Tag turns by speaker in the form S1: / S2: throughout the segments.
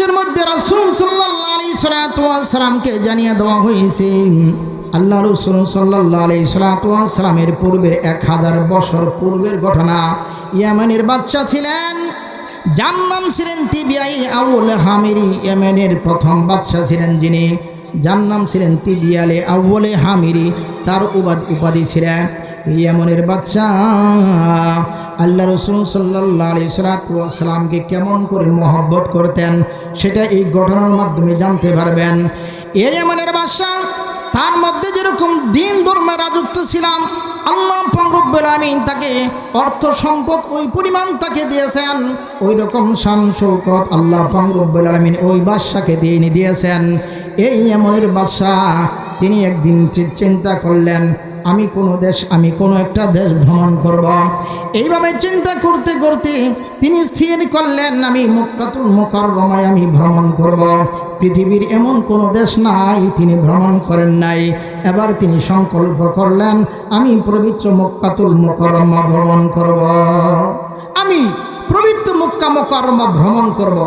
S1: হাদিসের মধ্যে রসুল সাল্লাহ আলী জানিয়ে দেওয়া হয়েছে আল্লাহ রসুল সাল্লাহ আলী সালাতামের পূর্বের এক হাজার বছর পূর্বের ঘটনা। ইয়ামানের বাচ্চা ছিলেন, যার নাম ছিলেন তিবিয়াই আউল হামিরি। ইয়ামানের প্রথম বাচ্চা ছিলেন যিনি, যার নাম ছিলেন তিবিয়ালে আউলে হামিরি। তার উপাধি ছিলেন ইয়ামনের বাচ্চা আল্লাহ রসুল সাল্লাহ আলি সালাতামকে কেমন করে মহব্বত করতেন, সেটা এই ঘটনার মাধ্যমে জানতে পারবেন। এই এমনের বাদশা তার মধ্যে যেরকম দিন ধর্মের রাজত্ব ছিলাম, আল্লাহ ফংরব্বুল আমিন তাকে অর্থ সম্পদ ওই পরিমাণ তাকে দিয়েছেন ওই রকম শান শৌকত আল্লাহ ফংরব্বুল আলমিন ওই বাদশাকে দিয়ে দিয়েছেন। এই এমনের বাদশাহ, তিনি একদিন চিন্তা করলেন আমি কোনো দেশ, আমি কোনো একটা দেশ ভ্রমণ করব। এইভাবে চিন্তা করতে করতে তিনি স্থির করলেন, আমি মুক্কাতুল মোকাররমায় আমি ভ্রমণ করব। পৃথিবীর এমন কোনো দেশ নাই, তিনি ভ্রমণ করেন নাই এবার তিনি সংকল্প করলেন, আমি পবিত্র মক্কাতুল মোকরমা ভ্রমণ করব। আমি পবিত্র মক্কা মোকরমা ভ্রমণ করব।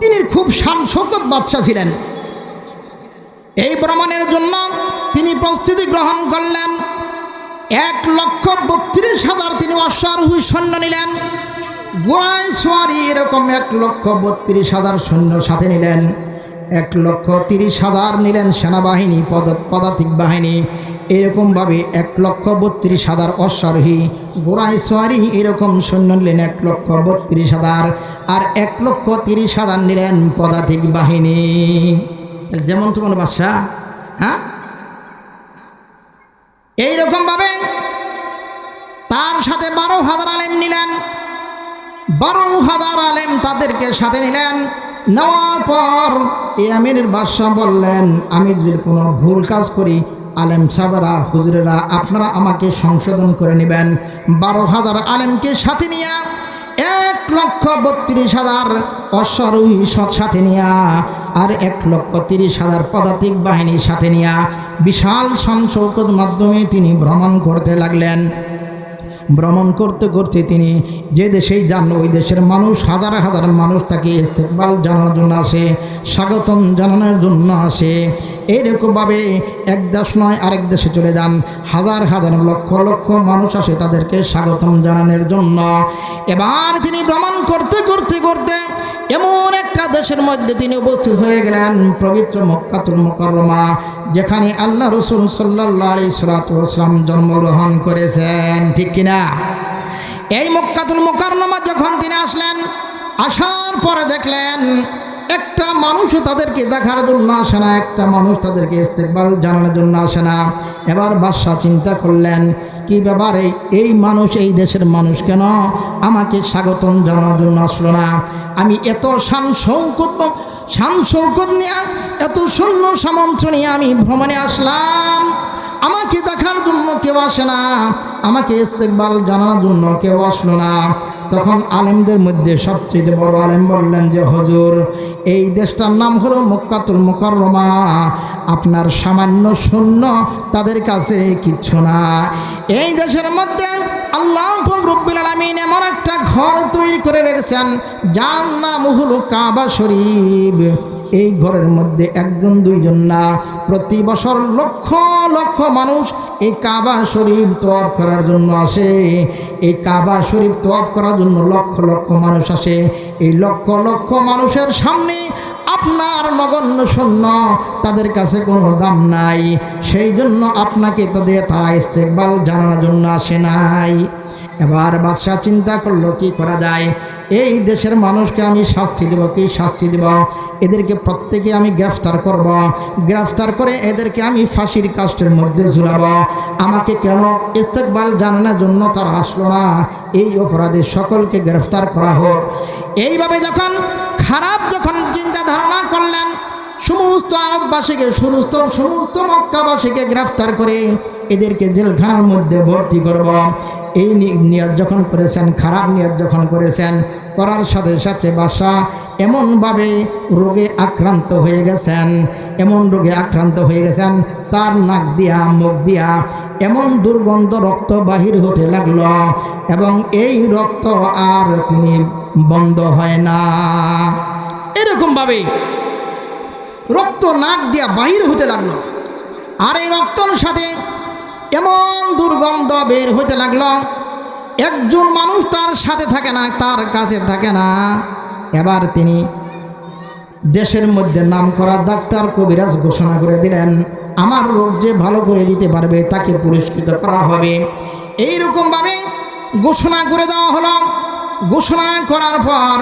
S1: তিনি খুব শান শকত বাদশা ছিলেন এই ভ্রমণের জন্য তিনি প্রস্তুতি গ্রহণ করলেন। এক লক্ষ বত্রিশ হাজার তিনি অশ্বারোহী সৈন্য নিলেন। গোড়ায় সোয়ারি এরকম এক লক্ষ বত্রিশ হাজার সৈন্য সাথে নিলেন। এক লক্ষ তিরিশ হাজার নিলেন সেনাবাহিনী, পদ, পদাতিক বাহিনী। এরকমভাবে এক লক্ষ বত্রিশ হাজার অশ্বারোহী গোড়ায় সোয়ারি এরকম সৈন্য নিলেন এক লক্ষ বত্রিশ হাজার। আর এক লক্ষ তিরিশ হাজার নিলেন পদাতিক বাহিনী। যেমন তোমার বাদশা হ্যাঁ? এইরকমভাবে তার সাথে বারো হাজার আলেম নিলেন, বারো হাজার আলেম তাদেরকে সাথে নিলেন, নেওয়ার পর এই আমির বাদশাহ বললেন আমি যদি কোনো ভুল কাজ করি, আলেম সাহেবেরা, হুজুরেরা, আপনারা আমাকে সংশোধন করে নেবেন। বারো হাজার আলেমকে সাথে নিয়ে এক লক্ষ বত্রিশ হাজার অশ্বারোহী সৎ সাথে নিয়া আর এক লক্ষ তিরিশ হাজার পদাতিক বাহিনীর সাথে নিয়ে বিশাল সংসৌকত মাধ্যমে তিনি ভ্রমণ করতে লাগলেন। ভ্রমণ করতে করতে তিনি যে দেশেই যান, ওই দেশের মানুষ, হাজার হাজার মানুষ তাকে ইস্তেকবাল জানানোর জন্য আসে, স্বাগতম জানানোর জন্য আসে। এইরকমভাবে এক দেশ নয়, আরেক দেশে চলে যান। হাজার হাজার লক্ষ লক্ষ মানুষ আসে তাদেরকে স্বাগতম জানানোর জন্য। এবার তিনি ভ্রমণ করতে করতে করতে এমন একটা দেশের মধ্যে তিনি উপস্থিত হয়ে গেলেন, পবিত্র মক্কাতুল মোকরমা যেখানে আল্লাহ রসুল সাল্লাহ আলি সালাতাম জন্মগ্রহণ করেছেন। ঠিক কিনা? এই মক্কাতুল মোকাররমা যখন তিনি আসলেন, আসার পরে দেখলেন, একটা মানুষও তাদেরকে দেখার জন্য আসে না, একটা মানুষ তাদেরকে ইস্তেকবাল জানানোর জন্য আসে না। এবার বাদশাহ চিন্তা করলেন কি ব্যাপারে? এই মানুষ এই দেশের মানুষ কেন? আমাকে স্বাগতম জানানোর জন্য আসলো না। আমি এত শান শৌকত শান শৌকত নিয়ে, এত শূন্য সামন্ত নিয়ে আমি ভ্রমণে আসলাম। আমাকে দেখার জন্য কেউ আসে না। আমাকে ইস্তেকবাল জানানোর জন্য কেউ আসলো না। তখন আলেমদের মধ্যে সবচেয়ে বড় আলেম বললেন যে, হজুর, এই দেশটার নাম হলো মক্কাতুল মোকররমা। আপনার সামান্য শূন্য তাদের কাছে কিচ্ছু না এই দেশের মধ্যে আল্লাহ রব্বুল আলমিন এমন একটা ঘর তৈরি করে রেখেছেন, যার নাম হলো কাবা শরীফ। এই ঘরের মধ্যে একজন, দুইজন না, প্রতি বছর লক্ষ লক্ষ মানুষ এই কাবা শরীফ তফ করার জন্য আসে। এই কাবা শরীফ তফ করার জন্য লক্ষ লক্ষ মানুষ আসে। এই লক্ষ লক্ষ মানুষের সামনে আপনার নগণ্য শূন্য তাদের কাছে কোনো দাম নাই। সেই জন্য আপনাকে তাদের তারা ইস্তেকবাল জানার জন্য আসে নাই। এবার বাদশাহ চিন্তা করল, কি করা যায়? এই দেশের মানুষকে আমি শাস্তি দেব, কি শাস্তি দেব? এদেরকে প্রত্যেকে আমি গ্রেফতার করব। গ্রেফতার করে এদেরকে আমি ফাঁসির কাস্টের মধ্যে ঝুলাব। আমাকে কেন ইস্তেকবাল জানানোর জন্য তারা আসলো না? এই অপরাধে সকলকে গ্রেফতার করা হোক। এইভাবে যখন, খারাপ যখন চিন্তা ধারণা করলেন, সমস্ত আরববাসীকে, সমস্ত সমস্ত মক্কাবাসীকে গ্রেফতার করে এদেরকে জেলখানার মধ্যে ভর্তি করব। এই নিয়ত যখন করেছেন, খারাপ নিয়ত যখন করেছেন, করার সাথে সাথে বাসা এমনভাবে রোগে আক্রান্ত হয়ে গেছেন, এমন রোগে আক্রান্ত হয়ে গেছেন, তার নাক দিয়া, মুখ দিয়া এমন দুর্গন্ধ রক্ত বাহির হতে লাগল এবং এই রক্ত আর তিনি বন্ধ হয় না। এরকমভাবে রক্ত নাক দিয়া বাহির হতে লাগল। আর এই রক্তর সাথে এমন দুর্গন্ধ বের হতে লাগল, একজন মানুষ তার সাথে থাকে না, তার কাছে থাকে না। এবার তিনি দেশের মধ্যে নাম করা ডাক্তার কবিরাজ ঘোষণা করে দিলেন, আমার রোগ যে ভালো করে দিতে পারবে, তাকে পুরস্কৃত করা হবে। এইরকমভাবে ঘোষণা করে দেওয়া হলো। ঘোষণা করার পর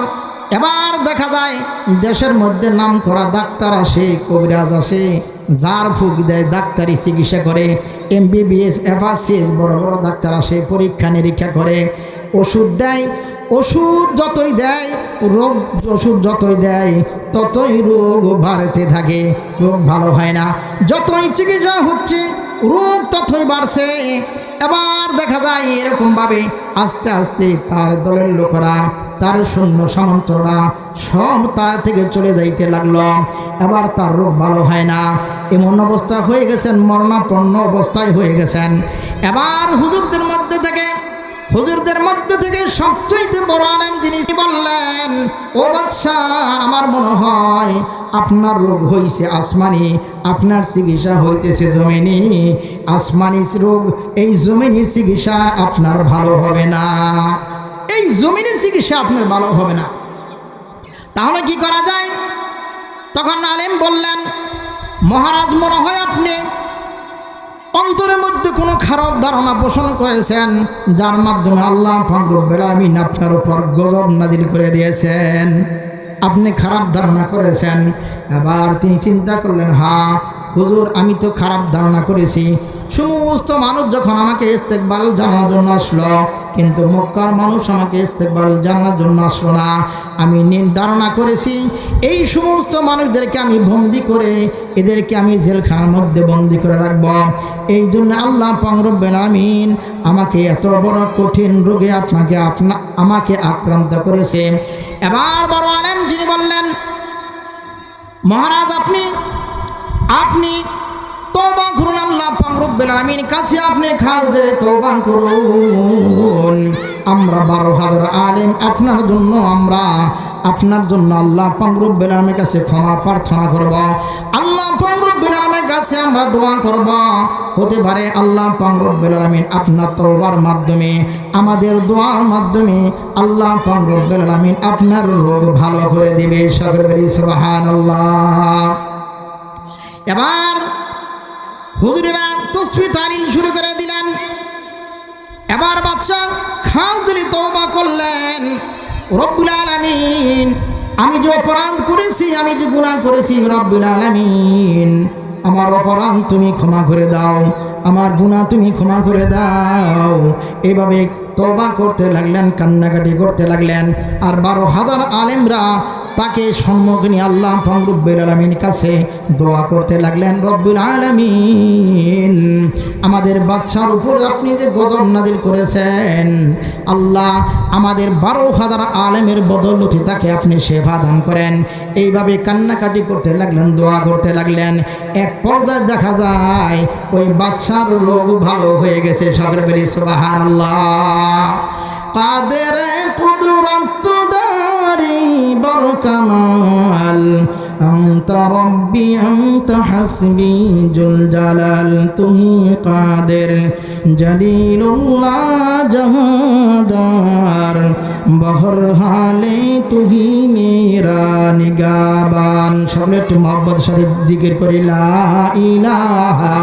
S1: এবার দেখা যায়, দেশের মধ্যে নাম করা ডাক্তার আসে, কবিরাজ আসে, যার ফুক দেয়, ডাক্তারি চিকিৎসা করে। এমবিবিএস এফআরসিএস বড় বড় ডাক্তার আসে পরীক্ষা নিরীক্ষা করে ওষুধ দেয় ওষুধ যতই দেয়, রোগ ওষুধ যতই দেয়, ততই রোগ বাড়তে থাকে। রোগ ভালো হয় না। যতই চিকিৎসা হচ্ছে, রোগ ততই বাড়ছে। এবার দেখা যায় এরকমভাবে আস্তে আস্তে তার দলের লোকরা, তার সৈন্য সামন্তরা সব তার থেকে চলে যাইতে লাগল। এবার তার রোগ ভালো হয় না। এমন অবস্থা হয়ে গেছেন, মরণাপন্ন অবস্থায় হয়ে গেছেন। এবার হুজুরদের মধ্যে থেকে হুজুরদের মধ্যে থেকে সবচেয়ে বড় আলেম যিনি বললেন, ও বাচ্চা আমার মনে হয় আপনার রোগ হয়েছে আসমানি, আপনার চিকিৎসা হইতেছে জমিনি। আসমানি রোগ, এই জমিনের চিকিৎসা আপনার ভালো হবে না। এই জমিনের চিকিৎসা আপনার ভালো হবে না। তাহলে কি করা যায়? তখন আলেম বললেন, মহারাজ, মনে হয় আপনি অন্তরের মধ্যে কোনো খারাপ ধারণা পোষণ করেছেন, যার মাধ্যমে আল্লাহ ফখরুল আপনার উপর গজব নাজিল করে দিয়েছেন। আপনি খারাপ ধারণা করেছেন, এবার তিনি চিন্তা করলেন, হা, হুজুর, আমি তো খারাপ ধারণা করেছি। সমস্ত মানুষ যখন আমাকে ইস্তেকবাল জানার জন্য আসলো, কিন্তু মক্কার মানুষ আমাকে ইস্তেকবাল জানার জন্য আসলো না। আমি নির্ধারণা করেছি, এই সমস্ত মানুষদেরকে আমি বন্দি করে এদেরকে আমি জেলখানার মধ্যে বন্দি করে রাখব। এই জন্য আল্লাহ পাংরব্বেন আমিন আমাকে এত বড় কঠিন রোগে আপনাকে আপনা আমাকে আক্রান্ত করেছে। এবার বড় আলেম যিনি বললেন, মহারাজ, আপনি আপনি তবা করুন, আল্লাহ পাংরব্বেল আমিন কাছে আপনি খালদের তবা করুন। আমরা বারো হাজার আলিম, আপনার জন্য আমরা, আপনার জন্য আল্লাহ পাংরব্বেল আলমের কাছে ক্ষমা প্রার্থনা করব। আল্লাহ পাংরব্বেল আলমের কাছে আমরা দোয়া করব। হতে পারে আল্লাহ পাংরব্বেল আলমিন আপনার তওবার মাধ্যমে, আমাদের দোয়ার মাধ্যমে আল্লাহ পাংরব্বেল আলমিন আপনার রোগ ভালো করে দেবে। সুবাহান আল্লাহ এবার হুজুরেরা তসবি তালিল শুরু করে দিলেন। এবার বাচ্চা খাল দিলে তৌবা করলেন। রব্বুল আলামিন, আমি যে অপরাধ করেছি, আমি যে গুণা করেছি, রব্বুল আলামিন, আমার অপরাধ তুমি ক্ষমা করে দাও, আমার গুণা তুমি ক্ষমা করে দাও। এভাবে তবা করতে লাগলেন, কান্নাকাটি করতে লাগলেন, আর বারো হাজার আলেমরা তাকে সম্মুখে আল্লাহ ফংরুব্বুল আলমীর কাছে দোয়া করতে লাগলেন, রব্বুল আলমিন, আমাদের বাচ্চার উপর আপনি যে গদর নাদিল করেছেন, আল্লাহ আমাদের বারো হাজার আলেমের বদলতি তাকে আপনি সেবা দান করেন। এইভাবে কান্নাকাটি করতে লাগলেন, দোয়া করতে লাগলেন। এক পর্দায় দেখা যায়, ওই বাচ্চার লোক ভালো হয়ে গেছে সকলে বেরি সুবাহ আল্লাহ কাদের কুদরত দারি বড় কামাল أنت ربي أنت حسبي جل جلال তুহি কাদের জলিলুল্লাহ জাহাদার বহর হালে তুহি মেরা নিগাবান সকলে একটু মোহাম্মদ সাথে জিকির করি লা ইলাহা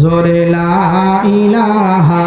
S1: জোরে লা ইলাহা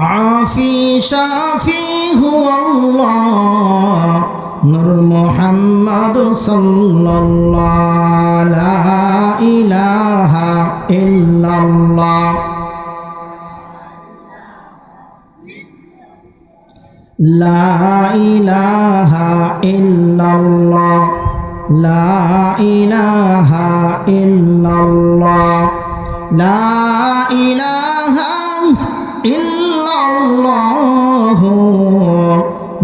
S1: আফি শাফি হুয়াল্লাহ মোহাম্মদ মুহাম্মদ ইলাহা ইল্লাল্লাহ। লা ইলাহা ইল্লাল্লাহ, লা ইলাহা ইল্লাল্লাহ, লা ইলাহা ইল্লাল্লাহ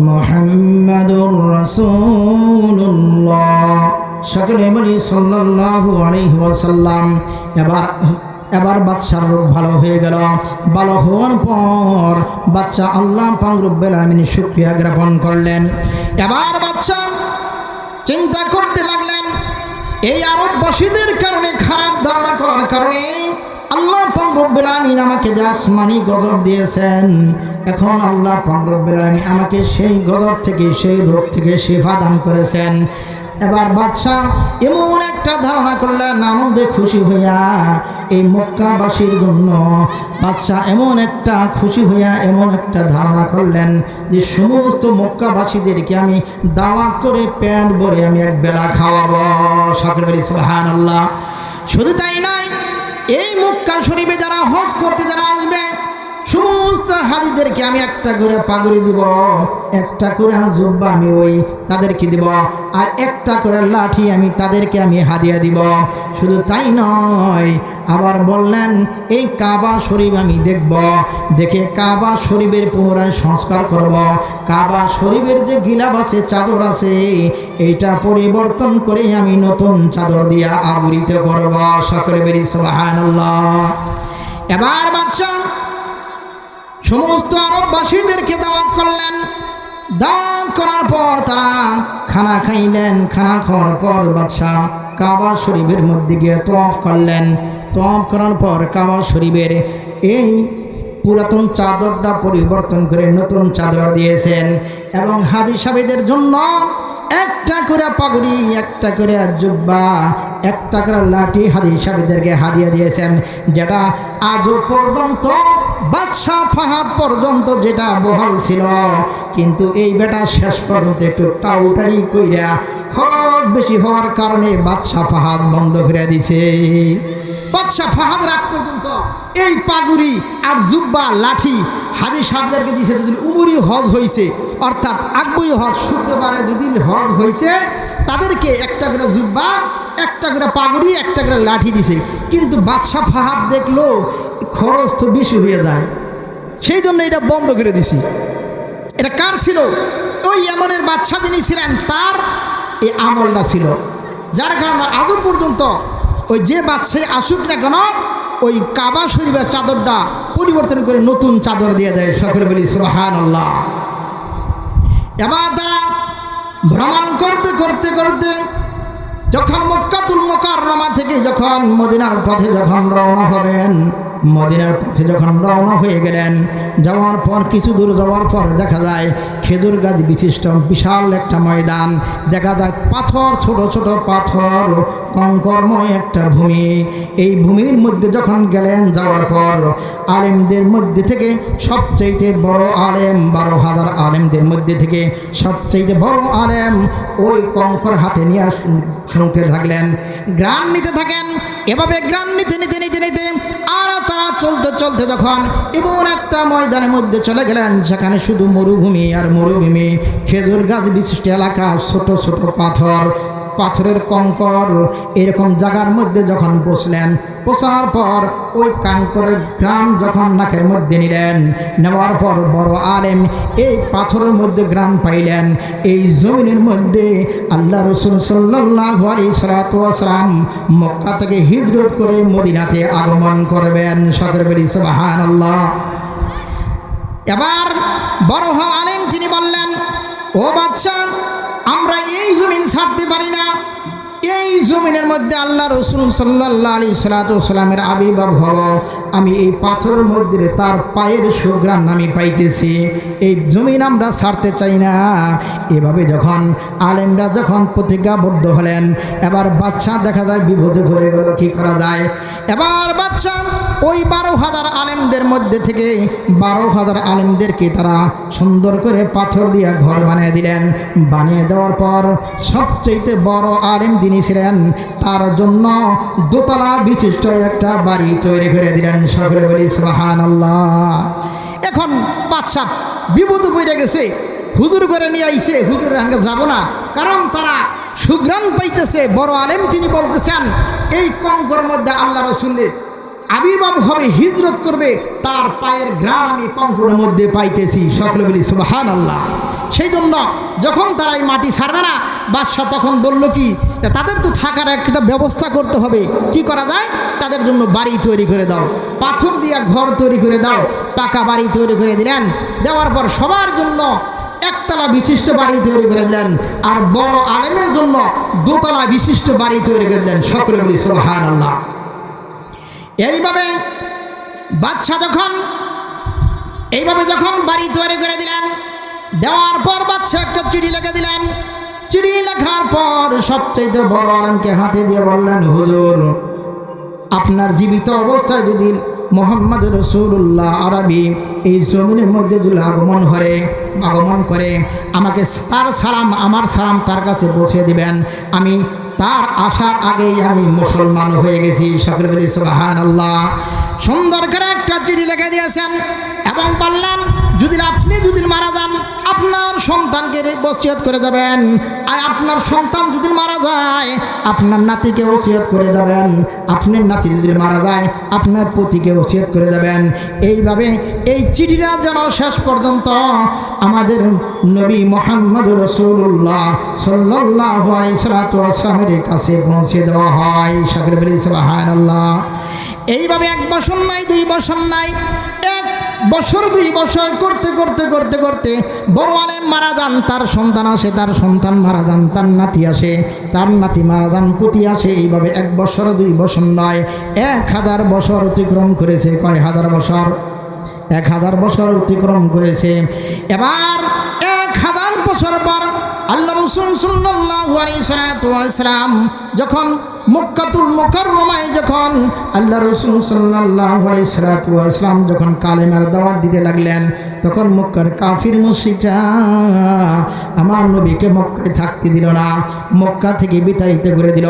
S1: মুহাম্মাদুর রাসূলুল্লাহ। সকলে বলি সাল্লাল্লাহু আলাইহি ওয়াসাল্লাম। এবার এবার বাচ্চার রোগ ভালো হয়ে গেল। ভালো হওয়ার পর বাচ্চা আল্লাহ পাংরুব্বেল আমিন সুক্রিয়া জ্ঞাপন করলেন। এবার বাচ্চা চিন্তা করতে লাগলেন, এই আরববাসীদের কারণে খারাপ ধারণা করার কারণে আমাকে যে গজব দিয়েছেন, এখন আল্লাহ আমিন আমাকে সেই গজব থেকে, সেই রোগ থেকে শেফা দান করেছেন। এবার বাদশাহ এমন একটা ধারণা করলেন আনন্দে খুশি হইয়া এই মক্কাবাসীর বাচ্চা এমন একটা খুশি হইয়া এমন একটা ধারণা করলেন যে সমস্ত মক্কাবাসীদেরকে আমি দাওয়াত করে প্যান্ট ভরে আমি এক বেলা খাওয়াবো। সকলে বলি সুহান আল্লাহ শুধু তাই নয় এই মুক্কা শরীফে যারা হজ করতে যারা আসবে, সমস্ত হাজিদেরকে আমি একটা করে পাগড়ি দিব, একটা করে জুব্বা আমি ওই তাদেরকে দিব, আর একটা করে লাঠি আমি তাদেরকে আমি হাদিয়া দিব। শুধু তাই নয় আবার বললেন, এই কাবা শরীফ আমি দেখব, দেখে কাবা শরীফের পুনরায় সংস্কার করব। কাবা শরীফের যে গিলাপ আছে, চাদর আছে, এইটা পরিবর্তন করে আমি নতুন চাদর দিয়া আবৃত করব। সকলে এবার বাচ্চা সমস্ত আরববাসীদেরকে দাওয়াত করলেন। দাওয়াত করার পর তারা খানা খাইলেন, খানা খাওয়ার পর বাদশাহ কাবা শরীফের মধ্যে গিয়ে তফ করলেন। তফ করার পর কাবা শরীফের এই পুরাতন চাদরটা পরিবর্তন করে নতুন চাদর দিয়েছেন। এবং হাদি সাহেবদের জন্য একটা করে পাগড়ি, একটা করে জুব্বা, একটা করে লাঠি হাদি সাহেবদেরকে হাদিয়া দিয়েছেন, যেটা আজও পর্যন্ত, বাদশাহ ফাহাদ পর্যন্ত যেটা বহাল ছিল। কিন্তু এই বেটা শেষ পর্যন্ত একটু টাউটারি কইরা খরচ বেশি হওয়ার কারণে বাদশাহ ফাহাদ বন্ধ করে দিছে। বাদশাহ ফাহাদ রাগ পর্যন্ত এই পাগুড়ি আর জুব্বা লাঠি হাজি সাহেবদেরকে দিয়েছে যদি উমরি হজ হয়েছে অর্থাৎ আকবরী হজ শুক্রবারে যদি হজ হয়েছে তাদেরকে একটা করে জুব্বা, একটা করে পাগড়ি, একটা করে লাঠি দিছে। কিন্তু বাদশাহ ফাহাদ দেখল খরচ তো বেশি হয়ে যায়। সেই জন্য এটা বন্ধ করে দিছি। এটা কার ছিল? ওই এমনের বাচ্চা যিনি ছিলেন, তার এই আমলটা ছিল। যার কারণে আজও পর্যন্ত ওই যে বাদশাহ আসুক না কেন, ওই কাবা শরীফের চাদরটা পরিবর্তন করে নতুন চাদর দিয়ে দেয়। সকলে বলি সুবাহান আল্লাহ এবার তারা ভ্রমণ করতে করতে করতে যখন মক্কাতুল মোকাররমা থেকে যখন মদিনার পথে যখন রওনা হবেন, মদিনার পথে যখন রওনা হয়ে গেলেন, যাওয়ার পর, কিছু দূর যাওয়ার পর দেখা যায় খেজুর গাছ বিশিষ্ট বিশাল একটা ময়দান। দেখা যায় পাথর, ছোট ছোট পাথর কঙ্করময় একটা ভূমি। এই ভূমির মধ্যে যখন গেলেন, যাওয়ার পর আলেমদের মধ্যে থেকে সবচাইতে বড় আলেম, বারো হাজার আলেমদের মধ্যে থেকে সবচাইতে বড় আলেম ওই কঙ্কর হাতে নিয়ে আস- উঠে থাকলেন, গ্রাম নিতে থাকেন, এভাবে গ্রাম নিতে নিতে নিতে নিতে আর তারা চলতে চলতে যখন এমন একটা ময়দানের মধ্যে চলে গেলেন সেখানে শুধু মরুভূমি আর মরুভূমি, খেজুর গাছ বিশিষ্ট এলাকা, ছোট ছোট পাথর পাথরের কঙ্কর। এরকম জায়গার মধ্যে যখন বসলেন, বসার পর ওই কাঙ্করের গ্রাম যখন নাকের মধ্যে নিলেন, নেওয়ার পর বড় আলেম এই পাথরের মধ্যে গ্রাম পাইলেন। এই জমিনের মধ্যে আল্লাহ রসুল সাল্লাহ আলী সালাতাম মক্কা থেকে হিজরত করে মদিনাতে আগমন করবেন। সকলে বলি সুবাহান আল্লাহ এবার বড় আলেম তিনি বললেন, ও বাচ্চা আমরা এই জমিন ছাড়তে পারি না। এই জমিনের মধ্যে আল্লাহ রসুল সাল্লাহ আলী সালাতামের আবির্ভাব হল আমি এই পাথরের মধ্যে তার পায়ের সুগ্রাম আমি পাইতেছি। এই জমিন আমরা ছাড়তে চাই না। এভাবে যখন আলেমরা যখন প্রতিজ্ঞাবদ্ধ হলেন, এবার বাচ্চা দেখা যায় বিপদে পড়ে গেল, কী করা যায়? এবার ওই বারো হাজার আলেমদের মধ্যে থেকে বারো হাজার আলেমদেরকে তারা সুন্দর করে পাথর দিয়ে ঘর বানিয়ে দিলেন। বানিয়ে দেওয়ার পর সবচেয়ে বড় আলেম যিনি ছিলেন, তার জন্য দোতলা বিশিষ্ট একটা বাড়ি তৈরি করে দিলেন। সকলে বলি সুবাহান এখন বাদশাহ বিপদ পড়ে গেছে। হুজুর করে নিয়ে আইছে হুজুরের সঙ্গে যাব না। কারণ তারা সুগ্রাম পাইতেছে। বড় আলেম তিনি বলতেছেন, এই কঙ্কর মধ্যে আল্লাহ রসুলের আবির্ভাব হবে, হিজরত করবে, তার পায়ের গ্রাম আমি কঙ্করের মধ্যে পাইতেছি। সকলে বলি সুবাহান আল্লাহ সেই জন্য যখন তারা এই মাটি ছাড়বে না, বাদশাহ তখন বলল কি তাদের তো থাকার একটা ব্যবস্থা করতে হবে। কি করা যায়? তাদের জন্য বাড়ি তৈরি করে দাও। পাথর দিয়া ঘর তৈরি করে দাও। পাকা বাড়ি তৈরি করে দিলেন। দেওয়ার পর সবার জন্য একতলা বিশিষ্ট বাড়ি তৈরি করে দিলেন। আর বড় আলেমের জন্য দোতলা বিশিষ্ট বাড়ি তৈরি করে দিলেন। সকলে বলি সুবাহান আল্লাহ এইভাবে বাদশাহ যখন, এইভাবে যখন বাড়ি তৈরি করে দিলেন, দেওয়ার পর বাচ্চা একটা চিঠি লিখে দিলেন। চিঠি লেখার পর সবচেয়ে আলমকে হাতে দিয়ে বললেন, হুজুর, আপনার জীবিত অবস্থায় যদি মোহাম্মদ রসুল্লাহ আরবি এই জমিনের মধ্যে যদি আগমন করে আগমন করে, আমাকে তার সালাম, আমার সালাম তার কাছে পৌঁছে দিবেন। আমি তার আসার আগেই আমি মুসলমান হয়ে গেছি। সকলে বলি সুবাহান আল্লাহ সুন্দর করে একটা চিঠি লিখে দিয়েছেন এবং বললেন, যদি সন্তানকে বসিয়ত করে যাবেন। আর আপনার সন্তান যদি মারা যায়, আপনার নাতিকে ওসিয়ত করে যাবেন। আপনার নাতি যদি মারা যায়, আপনার পতিকে ওসিয়ত করে যাবেন। এইভাবে এই চিঠিটা যেন শেষ পর্যন্ত আমাদের নবী মোহাম্মদ রসুল্লাহ সাল্লাহ সালামের কাছে পৌঁছে দেওয়া হয়। সুবাহান আল্লাহ এইভাবে এক বছর নাই, দুই বছর নাই বছর দুই বছর করতে করতে করতে করতে বড় আলেম মারা যান, তার সন্তান আসে, তার সন্তান মারা যান, তার নাতি আসে, তার নাতি মারা যান, পুতি আসে, এইভাবে এক বছর, দুই বছর নয়, এক হাজার বছর অতিক্রম করেছে, কয় হাজার বছর? এক হাজার বছর অতিক্রম করেছে। এবার এক হাজার বছর পর আল্লাহ রসুল সাল্লাম যখন মক্কাতুল মোকাররমায় যখন আল্লাহ রসুল সাল্লাম যখন কালেমার দাওয়াত দিতে লাগলেন, তখন মক্কার কাফির মুসিকরা আমার নবীকে মক্কায় থাকতে দিল না, মক্কা থেকে বিতাড়িত করে দিল।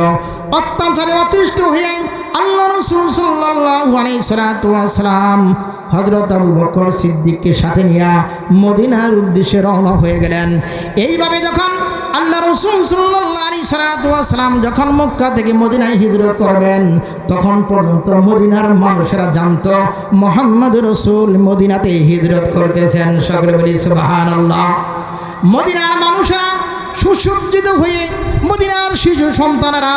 S1: অত্যাচারে অতিষ্ঠ হয়ে আল্লাহ রসুল সাল্লাম হজরত আবু বকর সিদ্দিককে সাথে নিয়ে মদিনার উদ্দেশ্যে রওনা হয়ে গেলেন। এইভাবে যখন আল্লাহ রসুল সাল্লাহ আলী সালাতাম যখন মক্কা থেকে মদিনায় হিজরত করবেন, তখন পর্যন্ত মদিনার মানুষেরা জানত মোহাম্মদ রসুল মদিনাতে হিজরত করতেছেন। সকলে বলি সুবাহান আল্লাহ মদিনার মানুষেরা সুসজ্জিত হয়ে, মদিনার শিশু সন্তানেরা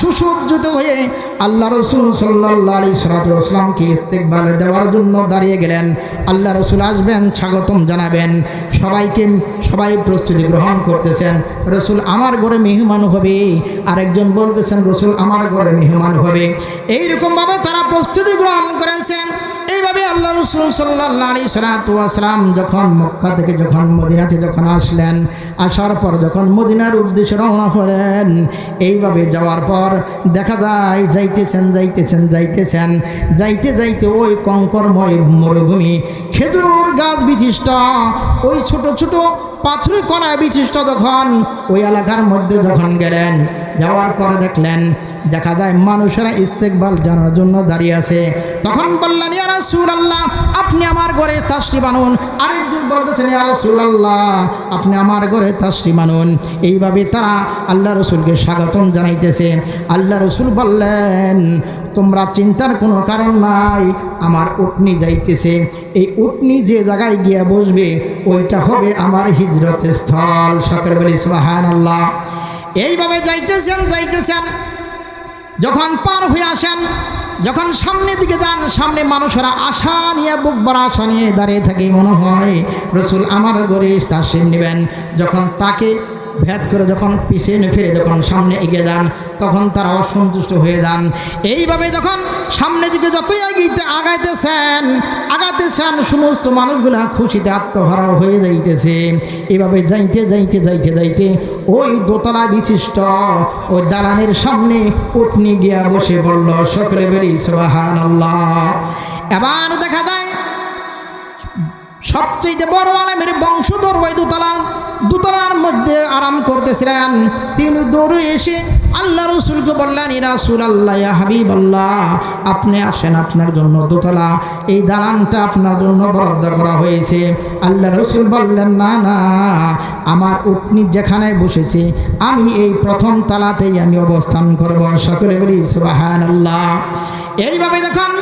S1: সুসজ্জিত হয়ে আল্লাহ রসুল সাল্লাহ আলী সালাতামকে ইস্তেকবাল দেওয়ার জন্য দাঁড়িয়ে গেলেন। আল্লাহ রসুল আসবেন, স্বাগতম জানাবেন। সবাইকে সবাই প্রস্তুতি গ্রহণ করতেছেন, রসুল আমার ঘরে মেহমান হবে। আরেকজন বলতেছেন, রসুল আমার ঘরে মেহমান হবে। এইরকমভাবে তারা প্রস্তুতি গ্রহণ করেছেন। আল্লাহ রসুল সাল্লাহ আলী সালাতাম যখন মক্কা থেকে যখন মদিনাতে যখন আসলেন, আসার পর যখন মদিনার উদ্দেশ্যে রওনা করেন এইভাবে যাওয়ার পর দেখা যায় যাইতেছেন যাইতেছেন যাইতেছেন, যাইতে যাইতে ওই কঙ্করময় মরুভূমি খেজুর গাছ বিশিষ্ট, ওই ছোট ছোট পাথরি কণা বিশিষ্ট যখন ওই এলাকার মধ্যে যখন গেলেন, যাওয়ার পরে দেখলেন, দেখা যায় মানুষেরা ইস্তেকবাল জানার জন্য দাঁড়িয়ে আছে। তখন বললেন আপনি আমার ঘরে তাসরি বানুন। আরেকজন বলতেছেন আল্লাহ আপনি আমার ঘরে তাসরি বানুন। এইভাবে তারা আল্লাহ রসুলকে স্বাগতম জানাইতেছে। আল্লাহ রসুল বললেন, তোমরা চিন্তার কোনো কারণ নাই, আমার উটনি যাইতেছে। এই উটনি যে জায়গায় গিয়ে বসবে, ওইটা হবে আমার হিজরত স্থল। সকলে বলি এইভাবে যাইতেছেন যাইতেছেন। যখন পার হয়ে আসেন যখন সামনের দিকে যান, সামনে মানুষেরা আশা নিয়ে, বুক বড় আশা নিয়ে দাঁড়িয়ে থাকে। মনে হয়, রসুল আমার গরিস তার সিম নেবেন। যখন তাকে ভেদ করে যখন পিছিয়ে ফিরে যখন সামনে এগিয়ে যান, তখন তারা অসন্তুষ্ট হয়ে যান। এইভাবে যখন সামনের দিকে যতই এগিয়ে আগাইতেছেন আগাইতেছেন, সমস্ত মানুষগুলা খুশিতে আত্মহারা হয়ে যাইতেছে। এভাবে যাইতে যাইতে যাইতে যাইতে ওই দোতলা বিশিষ্ট ওই দালানের সামনে উটনি গিয়া বসে বলল, সকলে বেরি সোহান এবার দেখা যায় সবচেয়ে বড় আলমের বংশধর ওই দুতলা, দুতলার মধ্যে আরাম করতেছিলেন। তিনি দৌড়ে এসে আল্লাহ রসুলকে বললেন ইরাসুল আল্লাহ হাবিব আল্লাহ আপনি আসেন আপনার জন্য দোতলা। এই দালানটা আপনার জন্য বরাদ্দ করা হয়েছে। আল্লাহ রসুল বললেন, না না, আমার উটনি যেখানে বসেছে, আমি এই প্রথম তালাতেই আমি অবস্থান করব। সকলে বলি সুবাহান আল্লাহ এইভাবে দেখুন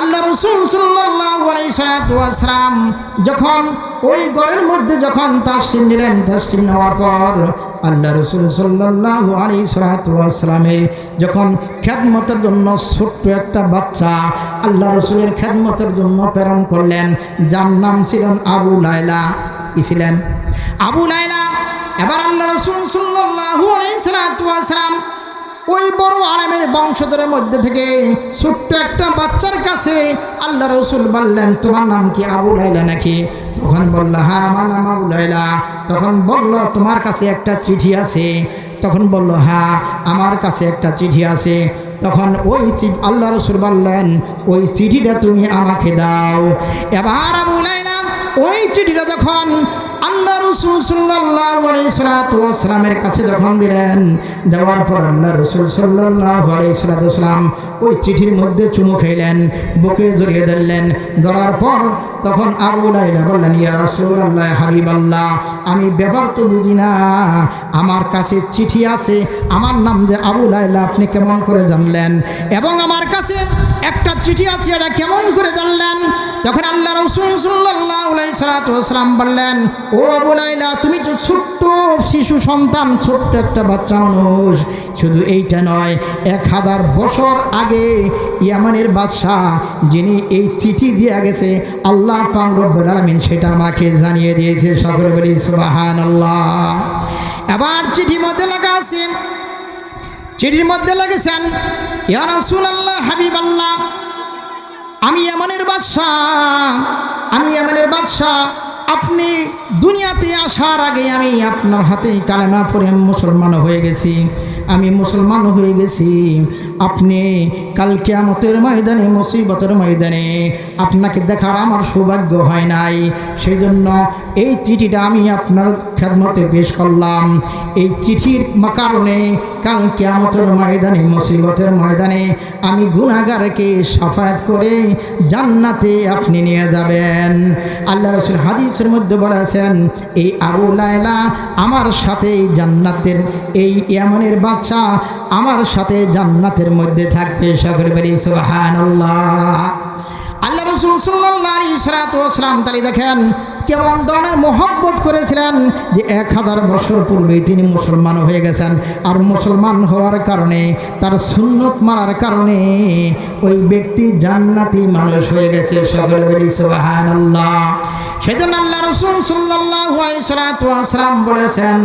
S1: আল্লাহ রসুল সাল্লাম যখন ওই ঘরের মধ্যে যখন তাসিম নিলেন তাসিম নেওয়ার পর আল্লাহ রসুল সাল্লাহ আলী সালাতামের যখন খেদমতের জন্য ছোট্ট একটা বাচ্চা আল্লাহ রসুলের খেদমতের জন্য প্রেরণ করলেন, যার নাম ছিলেন আবু লাইলা কি ছিলেন? আবু লাইলা এবার আল্লাহ রসুল ওই বড় আরামের বংশধরের মধ্যে থেকে ছোট্ট একটা বাচ্চার কাছে আল্লাহ রসুল বললেন, তোমার নাম কি আবু লাইলা নাকি? তখন বলল হ্যাঁ আমার নাম আবু তখন বলল, তোমার কাছে একটা চিঠি আছে। তখন বলল হ্যাঁ আমার কাছে একটা চিঠি আছে। তখন ওই চিঠি আল্লাহ রসুল বললেন, ওই চিঠিটা তুমি আমাকে দাও। এবার আবু লাইলা ওই চিঠিটা যখন আল্লাহ রসুল সাল্লাহামের কাছে যখন দিলেন দেওয়ার পর আল্লাহ রসুল সাল্লাহাম ওই চিঠির মধ্যে চুমু খেলেন, বুকে জড়িয়ে ধরলেন। ধরার পর তখন আবু লাইলা বললেন, ইয়া রসুল আল্লাহ হাবিব আল্লাহ আমি ব্যাপার তো বুঝি না। আমার কাছে চিঠি আছে, আমার নাম যে আবু আপনি কেমন করে জানলেন? এবং আমার কাছে একটা চিঠি আছে, এটা কেমন করে জানলেন? তখন আল্লাহ রসুল সাল্লাহাম বললেন ও আবু লাইলা তুমি তো ছোট্ট শিশু সন্তান, ছোট্ট একটা বাচ্চা মানুষ। শুধু এইটা নয়, এক হাজার বছর আগে ইয়ামানের বাদশাহ, যিনি এই চিঠি দিয়ে গেছে, আল্লাহ পাকরব্বুল আলমিন সেটা আমাকে জানিয়ে দিয়েছে। সকলে বলি সুবাহান আল্লাহ এবার চিঠি মধ্যে লেখা আছে, চিঠির মধ্যে লেগেছেন ইয়া রসুল আল্লাহ হাবিব আল্লাহ আমি এমনের বাদশাহ, আমি এমনের বাদশাহ। আপনি দুনিয়াতে আসার আগে আমি আপনার হাতে কালেমা পরে মুসলমান হয়ে গেছি। আমি মুসলমান হয়ে গেছি। আপনি কালকে আমতের ময়দানে, মুসিবতের ময়দানে আপনাকে দেখার আমার সৌভাগ্য হয় নাই। সেই জন্য এই চিঠিটা আমি আপনার খেদমতে পেশ করলাম। এই চিঠির কারণে কাল কেমতের ময়দানে, মুসিবতের ময়দানে আমি গুণাগারকে সাফায়াত করে জান্নাতে আপনি নিয়ে যাবেন। আল্লাহ রসুল হাদিসের মধ্যে বলেছেন, এই আবু লাইলা আমার সাথে জান্নাতের, এই এমনের বাচ্চা আমার সাথে জান্নাতের মধ্যে থাকবে। সকল বেরি সুবাহান আল্লাহ রসুল সাল্লাহ তালি দেখেন কেমন ধরনের মোহব্বত করেছিলেন যে এক হাজার বছর পূর্বে তিনি মুসলমান হয়ে গেছেন। আর মুসলমান হওয়ার কারণে, তার সুন্নত মারার কারণে ওই ব্যক্তি জান্নাতি মানুষ হয়ে গেছে সকল বলি আল্লাহ সেজন্য আল্লাহ রসুল সাল্লাহ বলেছেন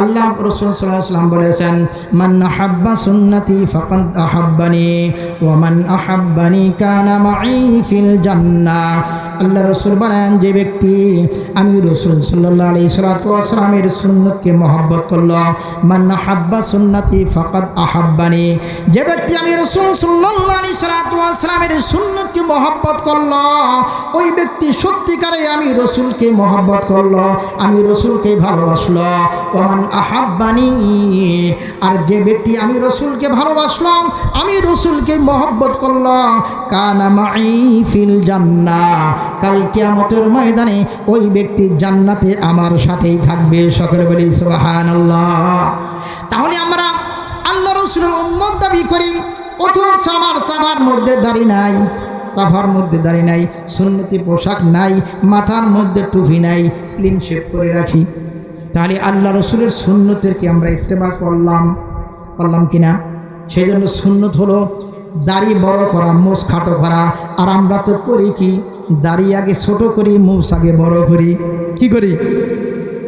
S1: আল্লাহ রসুল সাল্লাম বলেছেন, মান আহাব্বা সুন্নতি ফকদ আহাব্বানি ওমান আহাব্বানি কানা মাই ফিল জান্নাহ। আল্লাহ রসুল বলেন যে ব্যক্তি আমি রসুল সাল্লাহ আলি সালামের সুন্নতকে মহব্বত করল। মান্না হাব্বা সুন্নতি ফকত আহাব্বানি। যে ব্যক্তি আমি রসুল সাল্লাহ আলি সালামের সুন্নতকে মহব্বত করল, ওই ব্যক্তি সত্যিকারে আমি রসুলকে মহব্বত করল, আমি রসুলকে ভালোবাসল। ওমান আহাব্বানি। আর যে ব্যক্তি আমি রসুলকে ভালোবাসলাম আমি রসুলকে মহব্বত করল। কানা মাই ফিল জান্না কাল কেয়ামতের ময়দানে ওই ব্যক্তি জান্নাতে আমার সাথেই থাকবে। সকলে বলি সুবাহান তাহলে আমরা আল্লাহ রসুলের উন্মত দাবি করি, অথচ আমার সাফার মধ্যে দাঁড়ি নাই, সাফার মধ্যে দাঁড়ি নাই, সুন্নতি পোশাক নাই, মাথার মধ্যে টুপি নাই ক্লিন শেপ করে রাখি। তাহলে আল্লাহ রসুলের সুন্নতের কি আমরা ইত্তেবা করলাম করলাম কিনা? সেই জন্য সুন্নত হলো দাড়ি বড় করা, মোষ খাটো করা। আর আমরা তো করি কি? দাড়ি আগে ছোট করি, মোষ আগে বড় করি। কি করি?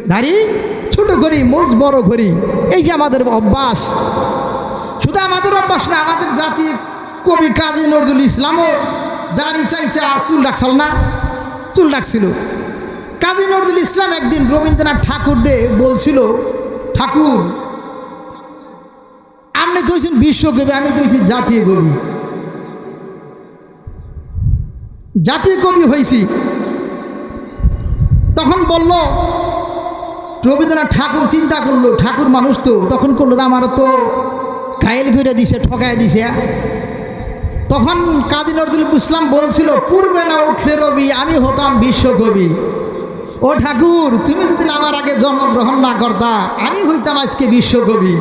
S1: দাড়ি ছোট করি, মোষ বড় করি। এই যে আমাদের অভ্যাস। শুধু আমাদের অভ্যাস না, আমাদের জাতি কবি কাজী নজরুল ইসলামও দাড়ি চাইছে, আর চুল রাখছিল না। চুল ডাকছিল। কাজী নজরুল ইসলাম একদিন রবীন্দ্রনাথ ঠাকুর ডে বলছিল, ঠাকুর, আপনি কইছেন বিশ্বকবি, আমি কইছি জাতীয় কবি। জাতীয় কবি হয়েছি তখন বলল, রবীন্দ্রনাথ ঠাকুর চিন্তা করল, ঠাকুর মানুষ তো। তখন করল আমার তো ঘায়েল ঘুরে দিছে, ঠকায় দিছে। তখন কাজী নজরুল ইসলাম বলছিল, পূর্বে না উঠলে রবি, আমি হতাম বিশ্বকবি ও ঠাকুর, তুমি যদি আমার আগে জন্মগ্রহণ না করতা, আমি হইতাম আজকে বিশ্বকবি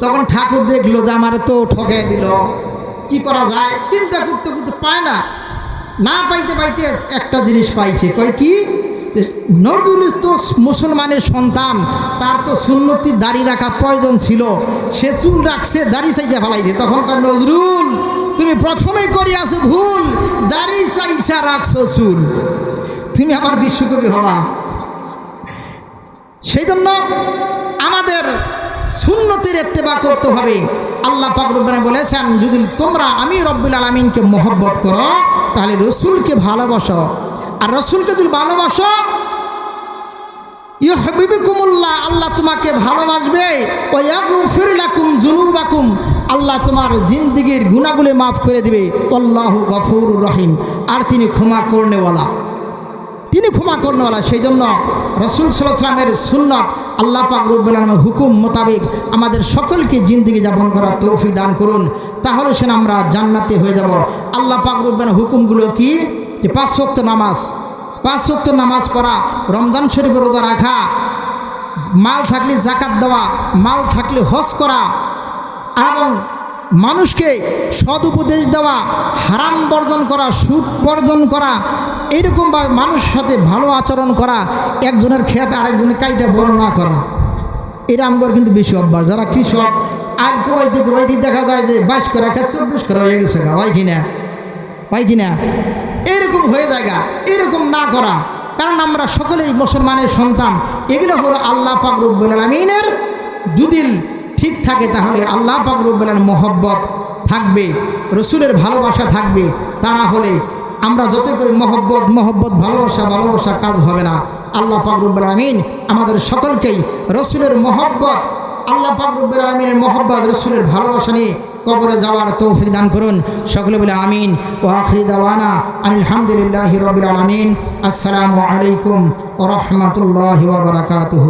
S1: তখন ঠাকুর দেখল যে, আমার তো ঠকাই দিল। কি করা যায়? চিন্তা করতে করতে পায় না। না পাইতে পাইতে একটা জিনিস পাইছে। কয় কি? নজরুল তো মুসলমানের সন্তান, তার তো সুন্নতির দাড়ি রাখা প্রয়োজন ছিল। সে চুল রাখছে, দাড়ি চাইছে ফেলাইছে। তখন কয়, নজরুল, তুমি প্রথমেই করিয়াছো ভুল, দাড়ি চাইছা রাখছো চুল। তুমি আমার বিশ্বকবি হওয়া সেই জন্য আমাদের সুন্নতির এত্তেবা করতে হবে। আল্লাহ পাকরুবানা বলেছেন, যদি তোমরা আমি রব্বুল আলমিনকে মহব্বত করো, তাহলে রসুলকে ভালোবাসো। আর রসুলকে যদি ভালোবাসো ইউ হাবিবিকুমুল্লাহ আল্লাহ তোমাকে ভালোবাসবে ফিরলাকুম জুনুবাকুম আল্লাহ তোমার জিন্দিগির গুণাগুলি মাফ করে দিবে। আল্লাহ গফুর রহিম। আর তিনি ক্ষমা করনেওয়ালা। তিনি ক্ষমা করনেওয়ালা। সেই জন্য রসুল সাল্লাহ সাল্লামের সুন্নত আল্লাহ পাক রব্বুল আলমের হুকুম মোতাবেক আমাদের সকলকে জিন্দিগি যাপন করার তৌফিক দান করুন। তাহলে সেন আমরা জান্নাতে হয়ে যাব। আল্লাহ পাক রব্বুল হুকুমগুলো কি? যে পাঁচ শক্ত নামাজ। পাঁচ শক্ত নামাজ পড়া, রমজান শরীফের রোজা রাখা, মাল থাকলে জাকাত দেওয়া, মাল থাকলে হজ করা এবং মানুষকে সদ উপদেশ দেওয়া, হারাম বর্জন করা, সুদ বর্জন করা এইরকমভাবে মানুষের সাথে ভালো আচরণ করা, একজনের খেত আরেকজনের কাইটা বর্ণনা করা। এটা আমার কিন্তু বেশি অভ্যাস। যারা কৃষক, আজ কোবাইতে কোবাইতে দেখা যায় যে বাইশ করা খেত চব্বিশ করা হয়ে গেছে হয় কিনা? হয় কিনা? এরকম হয়ে যায় এরকম না করা। কারণ আমরা সকলেই মুসলমানের সন্তান। এগুলো হলো আল্লাহ পাকরুব্বুল আলমিনের দুদিল ঠিক থাকে, তাহলে আল্লাহ পাকরুব্বুলের মহব্বত থাকবে, রসুলের ভালোবাসা থাকবে। তা না হলে আমরা যত করে মহব্বত মহব্বত, ভালোবাসা ভালোবাসা কাজ হবে না। আল্লাহ পাকরুব্বুল আলমিন আমাদের সকলকেই রসুলের মহব্বত, আল্লাহ পাকরুব্বুল আলমিনের মহব্বত, রসুলের ভালোবাসা নিয়ে কবরে যাওয়ার তৌফিক দান করুন। সকলে বলে আমিন। ও আখরি দাওয়ানা আলহামদুলিল্লাহ রবিল আলমিন। আসসালামু আলাইকুম ও রহমতুল্লাহ বারকাতুহ।